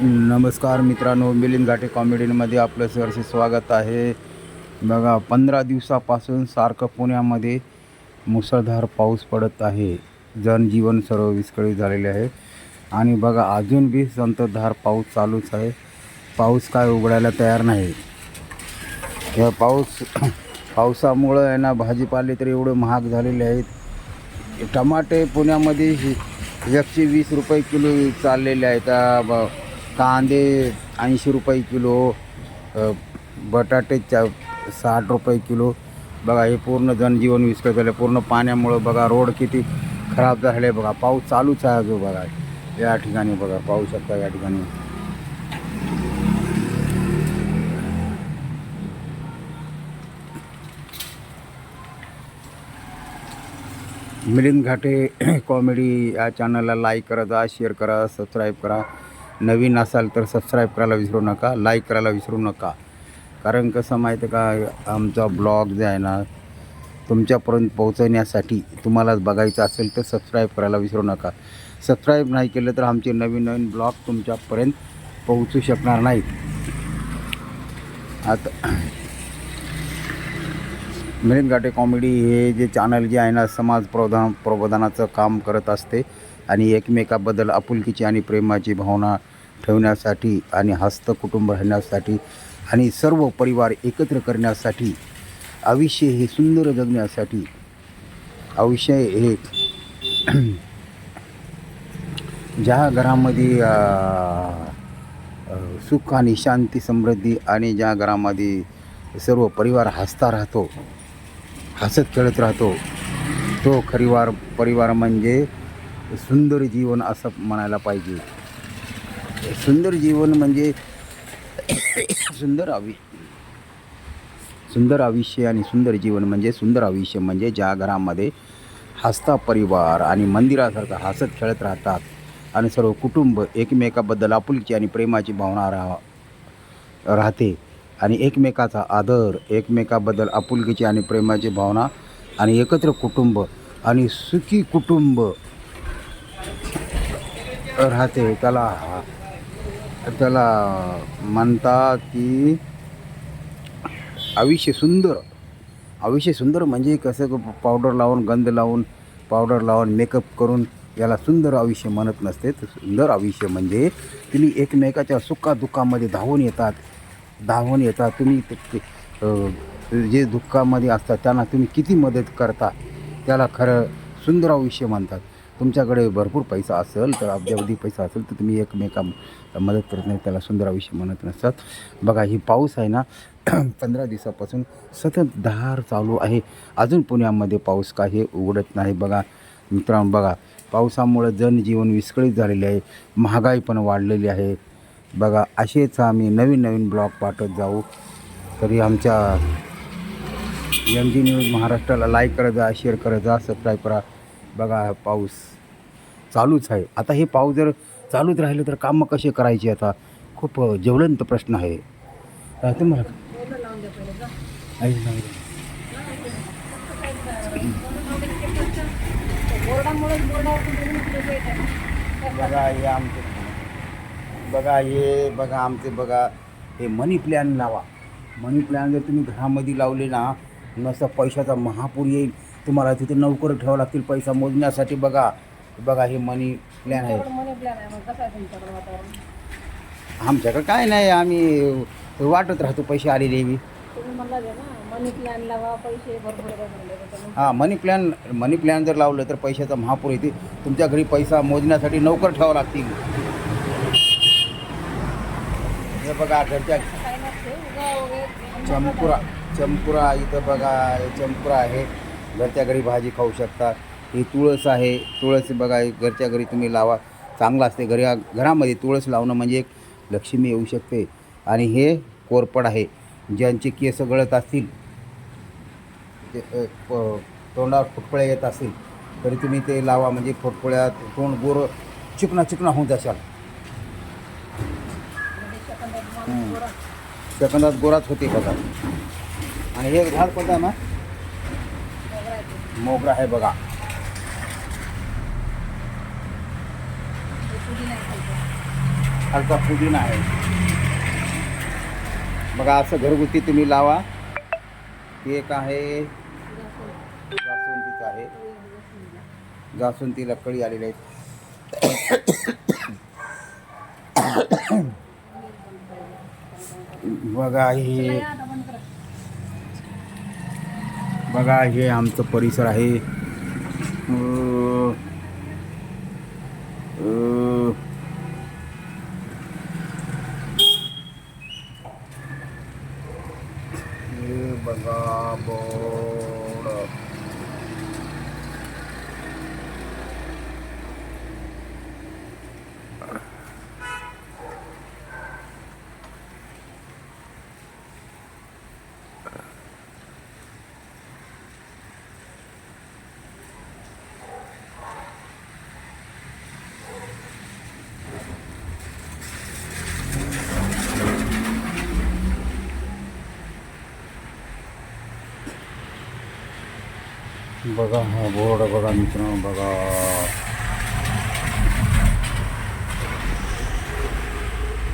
नमस्कार मित्रांनो मिलिंद घाटे कॉमेडीमध्ये आपलं सरसे स्वागत आहे. बघा पंधरा दिवसापासून सारखं पुण्यामध्ये मुसळधार पाऊस पडत आहे. जनजीवन सर्व विस्कळीत झालेले आहे. आणि बघा अजून बी संततधार पाऊस चालूच आहे. पाऊस काय उघडायला तयार नाही. या पाऊस पावसामुळं आहे ना भाजीपाले तर एवढे महाग झालेले आहेत. टमाटे पुण्यामध्ये एकशे वीस रुपये किलो चाललेले आहेत. कांदे ऐंशी रुपये किलो बटाटे चा साठ रुपये किलो. बघा हे पूर्ण जनजीवन विस्कळीत झालं पूर्ण पाण्यामुळं बघा रोड किती खराब झाले बघा. पाऊस चालूच आहे जो बघा. या ठिकाणी बघा पाहू शकता या ठिकाणी. मिलिंद घाटे कॉमेडी या चॅनलला लाईक करा जा शेअर करा सबस्क्राईब करा. नवीन असाल तर सबस्क्राईब करायला विसरू नका लाईक करायला विसरू नका. कारण कसं माहिती आहे का आमचा ब्लॉग जे आहे ना तुमच्यापर्यंत पोहोचवण्यासाठी तुम्हालाच बघायचं असेल तर सबस्क्राईब करायला विसरू नका. सबस्क्राईब नाही केलं तर आमचे नवीन नवीन ब्लॉग तुमच्यापर्यंत पोहोचू शकणार नाहीत. आता मिलिंद घाटे कॉमेडी हे जे चॅनल जे आहे ना समाज प्रबोधन प्रबोधनाचं काम करत असते आणि एकमेकाबद्दल आपुलकीची आणि प्रेमाची भावना ठेवण्यासाठी आणि हस्त कुटुंब राहण्यासाठी आणि सर्व परिवार एकत्र करण्यासाठी आयुष्य हे सुंदर जगण्यासाठी आयुष्य हे ज्या घरामध्ये सुख आणि शांती समृद्धी आणि ज्या घरामध्ये सर्व परिवार हसता राहतो हसत खेळत राहतो तो खरीवार परिवार म्हणजे सुंदर जीवन असं म्हणायला पाहिजे. सुंदर जीवन म्हणजे सुंदर आवी सुंदर आयुष्य आणि सुंदर जीवन म्हणजे सुंदर आयुष्य म्हणजे ज्या घरामध्ये हसता परिवार आणि मंदिरासारखं हसत खेळत राहतात आणि सर्व कुटुंब एकमेकाबद्दल आपुलकी आणि प्रेमाची भावना राहा राहते आणि एकमेकाचा आदर एकमेकाबद्दल आपुलकीची आणि प्रेमाची भावना आणि एकत्र कुटुंब आणि सुखी कुटुंब राहते. त्याला त्याला म्हणतात की आयुष्य सुंदर. आयुष्य सुंदर म्हणजे कसं पावडर लावून गंध लावून पावडर लावून मेकअप करून याला सुंदर आयुष्य म्हणत नसते. तर सुंदर आयुष्य म्हणजे तुम्ही एकमेकाच्या सुखादुःखामध्ये धावून येतात. धावून येतात. तुम्ही जे दुःखामध्ये असतात त्यांना तुम्ही किती मदत करता? त्याला खरं सुंदर आयुष्य म्हणतात. तुमच्याकडे भरपूर पैसा असेल तर अब्जावधी पैसा असेल तर तुम्ही एकमेका मदत करत नाही त्याला सुंदराविषयी म्हणत नसतात. बघा ही पाऊस आहे ना पंधरा दिवसापासून सतत धार चालू आहे. अजून पुण्यामध्ये पाऊस काही उघडत नाही. बघा मित्रांनो बघा पावसामुळं जनजीवन विस्कळीत झालेले आहे. महागाई पण वाढलेली आहे. बघा असेच आम्ही नवीन नवीन ब्लॉग पाठवत जाऊ. तरी आमच्या एम जी न्यूज महाराष्ट्राला लाईक करत जा शेअर करत जा सबस्क्राईब करा. बघा पाऊस चालूच आहे. आता हे पाऊस जर चालूच राहिलं तर कामं कसे करायचे आता? खूप ज्वलंत प्रश्न आहे. अ, तुम्हाला नाही. बघा हे आमचे बघा हे बघा आमचे बघा हे मनी प्लॅन लावा. मनी प्लॅन जर तुम्ही घरामध्ये लावले ना नसं पैशाचा महापूर येईल. तुम्हाला तिथे नोकर ठेवावं लागतील पैसा मोजण्यासाठी. बघा बघा हे मनी प्लॅन आहे. मनी प्लॅन आहे मग कसं आहे तुमच्याकडे वातावरण? आमच्याकडे काय नाही आम्ही वाटत राहतो पैसे आलेले बी. तुम्ही म्हणला जे ना मनी प्लॅन लावा पैसे भरपूर येतात म्हणले त्याच्यामुळे हां मनी प्लॅन मनी प्लॅन जर लावलं तर पैशाचा महापूर येते. तुमच्या घरी पैसा मोजण्यासाठी नोकर ठेवावं लागतील. हे बघा घरच्या काय नसते उगा वगैरे चमकुरा चमकुरा इथं बघा हे चमकुरा आहे. घरच्या घरी भाजी खाऊ शकता. ही तुळस आहे. तुळस बघा घरच्या घरी तुम्ही लावा. चांगलं असते. घरी घरामध्ये तुळस लावणं म्हणजे एक लक्ष्मी येऊ शकते. आणि हे कोरपड आहे. ज्यांचे केस गळत असतील ते, तोंडावर फुटफुळ्या येत असतील तरी तुम्ही ते लावा. म्हणजे फुटफुळ्यात तोंड गोर चिकना चिकना होऊन जाशाल. सेकंदात गोराच होते बघा. आणि हे झाड कोणतं ना मोगरा आहे बघा. हलका आहे पुदिना आहे. बघा असं घरगुती तुम्ही लावा. एक आहे. जास्वंदीचं आहे. जास्वंदीला कळी आलेली आहेत बघा ही बघा हे आमचं परिसर आहे अं, अं, हे बघा बोर्ड बघा हा बोर्ड बघा मित्रांनो बघा.